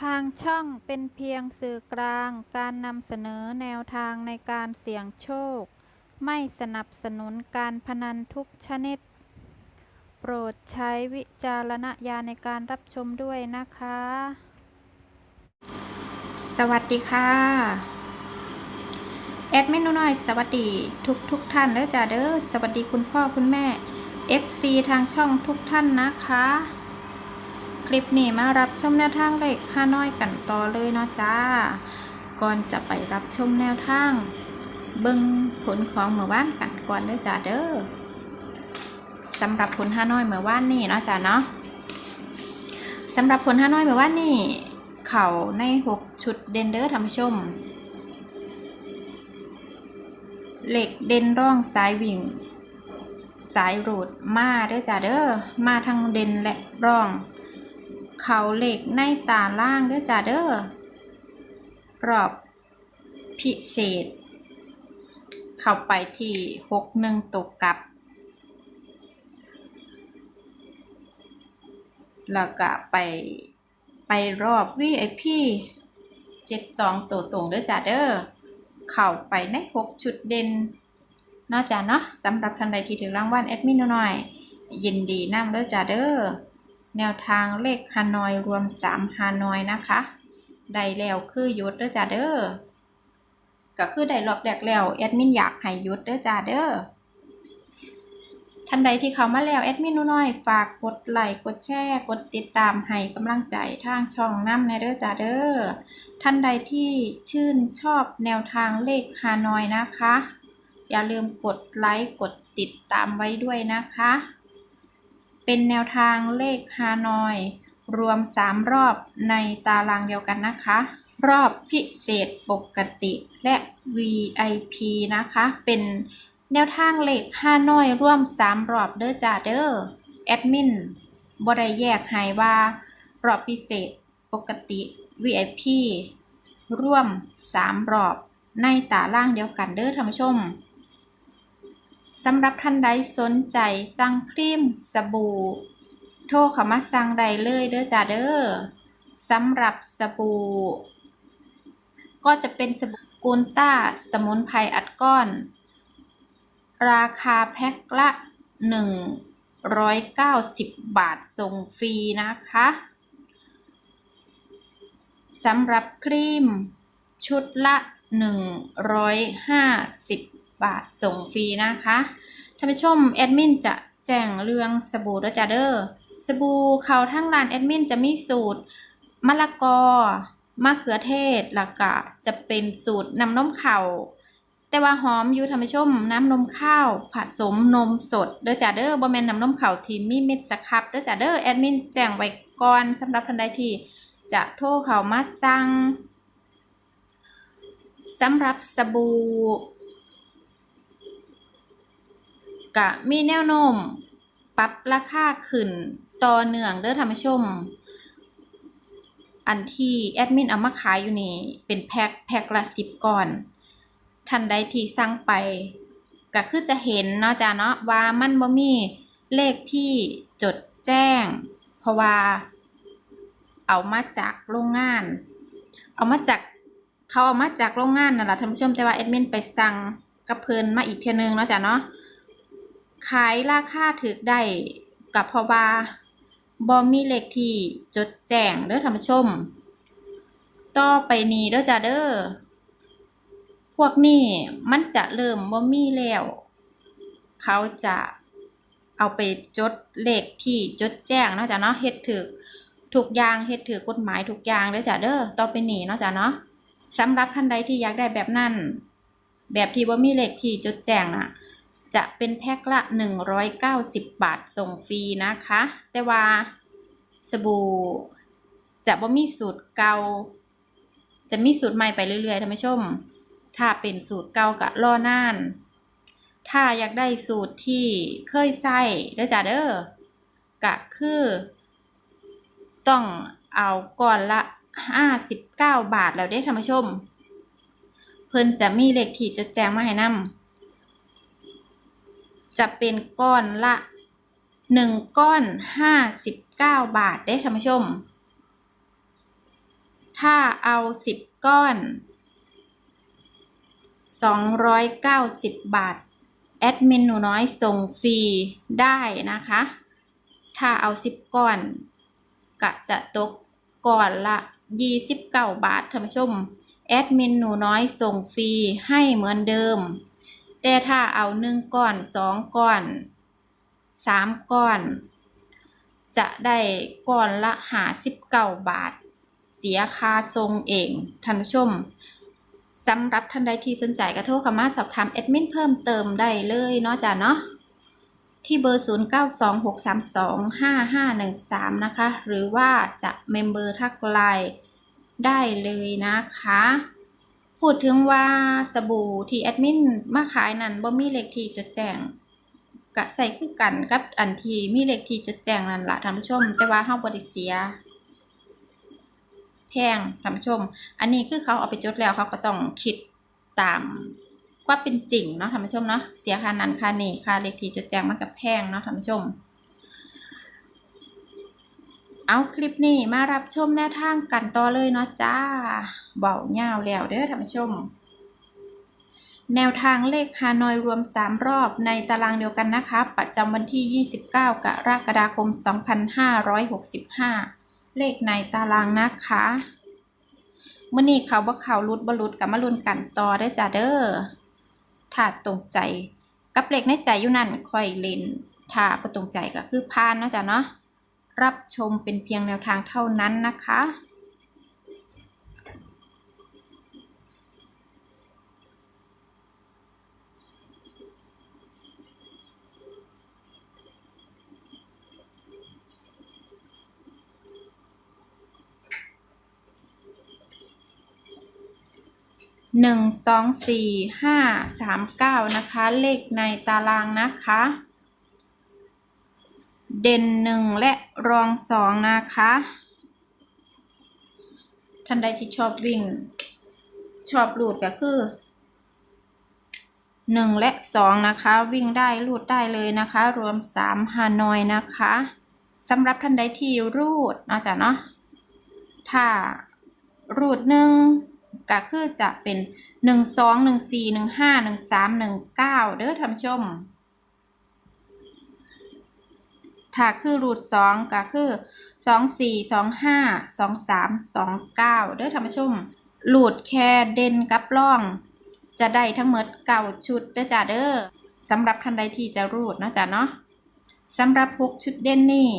ทางช่องเป็นเพียงสื่อกลางการนำเสนอแนวทางในการเสี่ยงโชค ไม่สนับสนุนการพนันทุกชนิด โปรดใช้วิจารณญาณในการรับชมด้วยนะคะ สวัสดีค่ะแอดมินหน่อยสวัสดีทุกทุกท่านเด้อจ้าเด้อสวัสดีคุณพ่อคุณแม่ FC ทางช่องทุกท่านนะคะ คลิปนี้มารับชมแนวทางเลขห้าน้อยกันต่อเลยเนาะจ้า ก่อนจะไปรับชมแนวทาง เบิ่งผลของเมื่อวานกันก่อนเด้อจ้าเด้อสำหรับผลห้าน้อยเมื่อวานนี่เนาะจ้าเนาะสำหรับผลห้าน้อยเมื่อวานนี่เข่าในหกชุดเดนเด้อท่านผู้ชมเหล็กเด่นร่องสายวิ่ง สายรูดมาเด้อจ้าเด้อมาทั้งเด่นและร่อง เขาเหล็กในตาล่างเด้อจ้าเด้อรอบพิเศษ เข้าไปที่หกหนึ่งตกกลับแล้วก็ไปไปรอบ VIP เจ็ดสองตัวตรงเด้อจ้าเด้อเข้าไปในหกชุดเด่นนอกจากเนาะสำหรับท่านใดที่ถึงรางวัลแอดมินหน่อย ยินดีนำเด้อจ้าเด้อ แนวทางเลขฮานอยรวม 3ฮานอยนะคะได้แล้วคือยุดเด้อจ้าเด้อก็คือได้รอบแรกแล้วแอดมินอยากให้ยุดเด้อจ้าเด้อท่านใดที่เข้ามาแล้วแอดมินน้อยฝากกดไลค์กดแชร์กดติดตามให้กำลังใจทางช่องน้ำในเด้อจ้าเด้อท่านใดที่ชื่นชอบแนวทางเลขฮานอยนะคะ อย่าลืมกดไลค์กดติดตามไว้ด้วยนะคะ เป็นแนวทางเลขฮานอย รวม 3 รอบในตารางเดียวกันนะคะ รอบพิเศษปกติและ VIP นะคะ เป็นแนวทางเลขฮานอยร่วม 3 รอบเด้อจ้าเด้อแอดมินบได้แยกให้ว่า รอบพิเศษปกติ VIP ร่วม 3 รอบในตารางเดียวกันเด้อท่านผู้ชม สำหรับท่านใดสนใจสั่งครีมสบู่ โทรเข้ามาสั่งได้เลยเด้อจ้าเด้อสำหรับสบู่ ก็จะเป็นสบู่กูนต้าสมุนไพรอัดก้อน ราคาแพ็คละ 190 บาทส่งฟรีนะคะสำหรับครีมชุดละ 150 บาทส่งฟรีนะคะท่านผู้ชมแอดมินจะแจ้งเรื่องสบู่ด้วยจ้าเด้อสบู่เขาทั้งร้านแอดมินจะมีสูตรมะละกอมะเขือเทศแล้วก็จะเป็นสูตรน้ำนมเข้าแต่ว่าหอมอยู่ท่านผู้ชมน้ำนมข้าวผสมนมสดเด้อจ้าเด้อบ่แมนน้ำนมเข้าที่มีเม็ดสครับเด้อจ้าเด้อแอดมินแจ้งไว้ก่อนสำหรับท่านใดที่จะโทรเขามาสั่งสำหรับสบู่ กะมีแนวโน้มปรับราคาขึ้นต่อเนื่องเด้อท่านผู้ชม อันที่แอดมินเอามาขายอยู่นี่ เป็นแพ็คแพ็คละสิบก่อนท่านใดที่สั่งไป ก็คือจะเห็นเนาะจ้าเนาะว่ามันบ่มีเลขที่จดแจ้ง เพราะว่า เอามาจากโรงงาน เอามาจากเขาเอามาจากโรงงานนั่นแหละท่านผู้ชมแต่ว่าแอดมินไปสั่งกับเพินมาอีกเทียนึงเนาะจ้าเนาะ ขายราคาถือได้กับพราะว่าบ่มีเลขที่จดแจ้งเด้อท่านผู้ชม ต่อไปนี้เด้อจ้าเด้อพวกนี้มันจะเริ่มบ่มีแล้ว เขาจะเอาไปจดเลขที่จดแจ้งเนาะจ้ะเนาะเฮ็ดถูกทุกยางเฮ็ดถูกกฎหมายทุกยางเด้อจ้าเด้อต่อไปนี้เนาะจ้ะเนาะสำหรับท่านใดที่อยากได้แบบนั้น แบบที่บ่มีเลขที่จดแจ้งน่ะ จะเป็นแพ็คละ 190 บาทส่งฟรีนะคะ แต่ว่าสบู่จะบ่มีสูตรเก่าจะมีสูตรใหม่ไปเรื่อยๆท่านผู้ชม ถ้าเป็นสูตรเก่าก็รอนาน ถ้าอยากได้สูตรที่เคยใส่เด้จ้าเด้อก็คือ ต้องเอาก่อนละ 59 บาทแล้วเด้ท่านผู้ชม เพิ่นจะมีเลขที่จดแจ้งมาให้นำ จะเป็นก้อนละหนึ่งก้อนห้าสิบเก้าบาทได้ท่านผู้ชม ถ้าเอาสิบก้อน 290 บาท แอดมินหนูน้อยส่งฟรีได้นะคะ ถ้าเอา 10 ก้อน กะจะตกก่อนละ 29 บาทท่านผู้ชม แอดมินหนูน้อยส่งฟรีให้เหมือนเดิม แต่ถ้าเอา1ก้อน2ก้อน3ก้อน จะได้ก้อนละ59บาท เสียค่าทรงเองท่านผู้ชมสำหรับท่านใดที่สนใจก็โทรเข้ามาสอบถามแอดมินเพิ่มเติมได้เลยเนาะจ้ะเนาะที่เบอร์ 0926325513 นะคะ หรือว่าจะเมมเบอร์ทักไลน์ได้เลยนะคะ พูดถึงว่าสบู่ที่แอดมินมาขายนั่นบ่มีเลขที่จดแจ้งกะใส่คือกันกับอันที่มีเลขที่จดแจ้งนั่นละท่านผู้ชม แต่ว่าเฮาบ่ได้เสียแพงท่านผู้ชม อันนี้คือเขาเอาไปจดแล้วเขาก็ต้องคิดตามว่าเป็นจริงเนาะท่านผู้ชมเนาะเสียค่านั้นค่านี้ค่าเลขที่จดแจ้งมันกับแพงเนาะท่านผู้ชม เอาคลิปนี้มารับชมแนวทางกันต่อเลยเนาะจ้าเบาเงาแล้วเด้อท่านผู้ชม แนวทางเลขฮานอยรวม 3 รอบในตารางเดียวกันนะคะ ประจำวันที่ 29 กรกฎาคม 2565 เลขในตารางนะคะเมื่อนี้เขาบ่เขารุดบรุดกับมารุนกันต่อได้จ้าเด้อถ้าตรงใจ กับเลขในใจอยู่นั่นค่อยเล่นถ้าบ่ตรงใจก็คือพานเนาะจ้ะเนาะ รับชมเป็นเพียงแนวทางเท่านั้นนะคะ หนึ่งสองสี่ห้าสามเก้านะคะ เลขในตารางนะคะ เด่นหนึ่งและรองสองนะคะ ท่านใดที่ชอบวิ่ง ชอบลูดก็คือหนึ่งและสองนะคะ วิ่งได้ลูดได้เลยนะคะ รวมสามฮานอยนะคะสำหรับท่านใดที่รูดนาะจ๊ะเนาะถ้ารูดหนึ่งก็คือจะเป็นหนึ่งสองหนึ่งสี่หนึ่งห้าหนึ่งสามหนึ่งเก้าเด้อท่านชม ถ้าคือรูทสองก็คือสองสี่สองห้าสองสามสองเก้าเด้อท่านผู้ชมรูดแค่เด่นกับล่อง จะได้ทั้งหมดเก้าชุดเด้อจ้าเด้อสำหรับท่านใดที่จะรูดเนาะจ้าเนาะสำหรับหกชุดเด่นนี่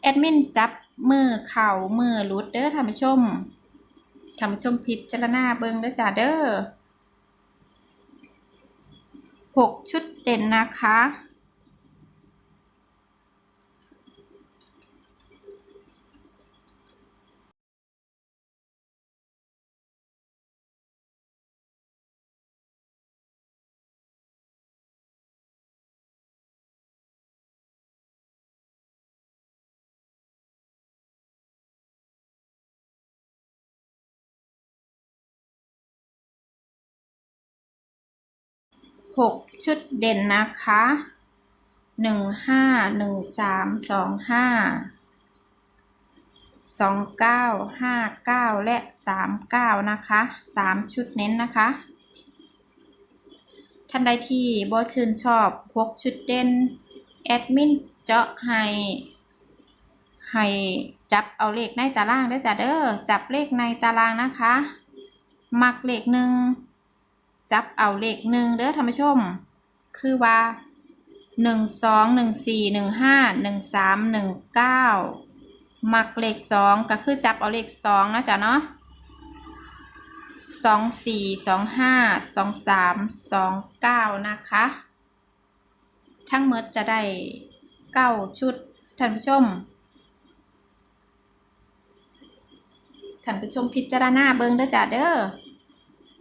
แอดมินจับมือเข่ามือรูดเด้อท่านผู้ชมท่านผู้ชมพิจารณาเบิงเด้อจ้าเด้อหกชุดเด่นนะคะ หกชุดเด่นนะคะหนึ่งห้าหนึ่งสามสองห้าสองเก้าห้าเก้าและสามเก้านะคะสามชุดเน้นนะคะ ท่านใดที่บอชื่นชอบพกชุดเด่น แอดมินเจาะให้ให้จับเอาเลขในตารางได้จ้ะเด้อจับเลขในตารางนะคะ มักเลขหนึ่ง จับเอาเลขหนึ่งเด้อท่านผู้ชม คือว่าหนึ่งสองหนึ่งสี่หนึ่งห้าหนึ่งสามหนึ่งเก้ามักเลขสองก็คือจับเอาเลขสองนะจ๊ะเนาะสองสี่สองห้าสองสามสองเก้านะคะ ทั้งหมดจะได้เก้าชุดท่านผู้ชมท่านผู้ชมพิจารณาเบิ่งเด้อจ้าเด้อ